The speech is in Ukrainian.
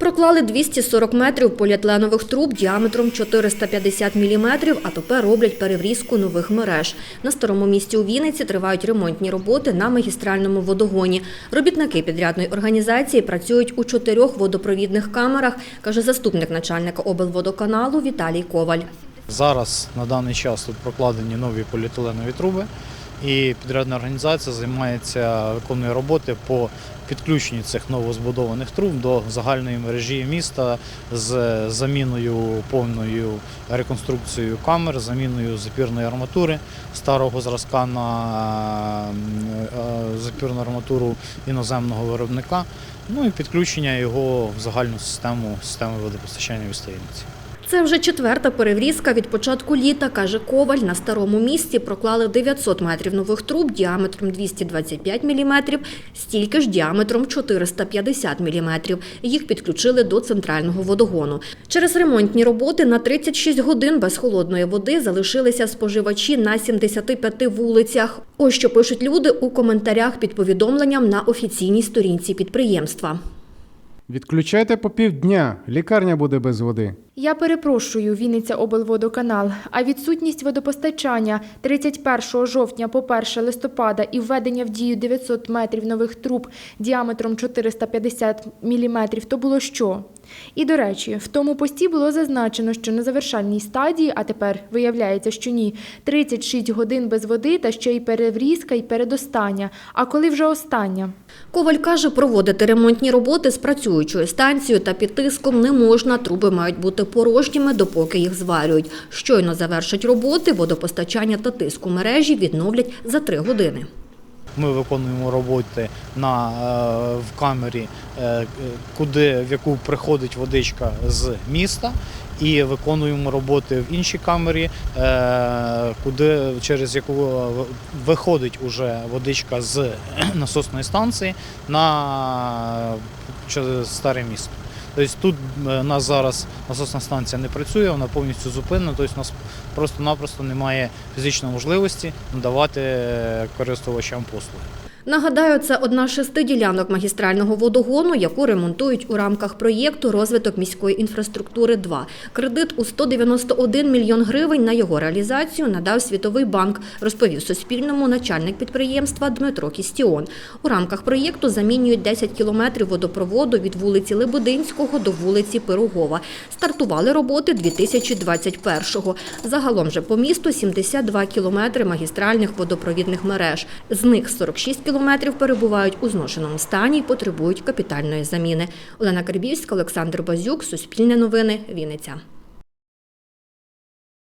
Проклали 240 метрів поліетиленових труб діаметром 450 міліметрів, а тепер роблять переврізку нових мереж. На старому місті у Вінниці тривають ремонтні роботи на магістральному водогоні. Робітники підрядної організації працюють у чотирьох водопровідних камерах, каже заступник начальника облводоканалу Віталій Коваль. Зараз на даний час тут прокладені нові поліетиленові труби, і підрядна організація займається виконує роботи по підключенню цих новозбудованих труб до загальної мережі міста з заміною повною реконструкцією камер, заміною запірної арматури старого зразка на е, запірну арматуру іноземного виробника. Ну і підключення його в загальну систему системи водопостачання в Істаївниці. Це вже четверта переврізка від початку літа, каже Коваль. На старому місці проклали 900 метрів нових труб діаметром 225 міліметрів, стільки ж діаметром 450 міліметрів. Їх підключили до центрального водогону. Через ремонтні роботи на 36 годин без холодної води залишилися споживачі на 75 вулицях. Ось що пишуть люди у коментарях під повідомленням на офіційній сторінці підприємства. Відключайте по півдня, лікарня буде без води. Я перепрошую, Вінниця облводоканал, а відсутність водопостачання 31 жовтня по 1 листопада і введення в дію 900 метрів нових труб діаметром 450 міліметрів – то було що? І, до речі, в тому пості було зазначено, що на завершальній стадії, а тепер виявляється, що ні, 36 годин без води та ще й переврізка, і передостання. А коли вже остання? Коваль каже, проводити ремонтні роботи з працюючою станцією та під тиском не можна. Труби мають бути порожніми, допоки їх зварюють. Щойно завершать роботи, водопостачання та тиску мережі відновлять за три години. Ми виконуємо роботи на, е, в камері, е, куди, в яку приходить водичка з міста, і виконуємо роботи в іншій камері, е, куди, через яку виходить уже водичка з насосної станції на через старе місто. Тобто тут е, у нас зараз насосна станція не працює, вона повністю зупинена, тобто у нас просто-напросто немає фізичної можливості надавати е, користувачам послуги. Нагадаю, це одна з шести ділянок магістрального водогону, яку ремонтують у рамках проєкту Розвиток міської інфраструктури 2 Кредит у 191 мільйон гривень на його реалізацію надав Світовий банк, розповів Суспільному начальник підприємства Дмитро Кістіон. У рамках проєкту замінюють 10 кілометрів водопроводу від вулиці Лебединського до вулиці Пирогова. Стартували роботи 2021-го. Загалом же по місту 72 кілометри магістральних водопровідних мереж. З них 46 кілометрів перебувають у зношеному стані і потребують капітальної заміни. Олена Карбівська, Олександр Базюк, Суспільне новини, Вінниця.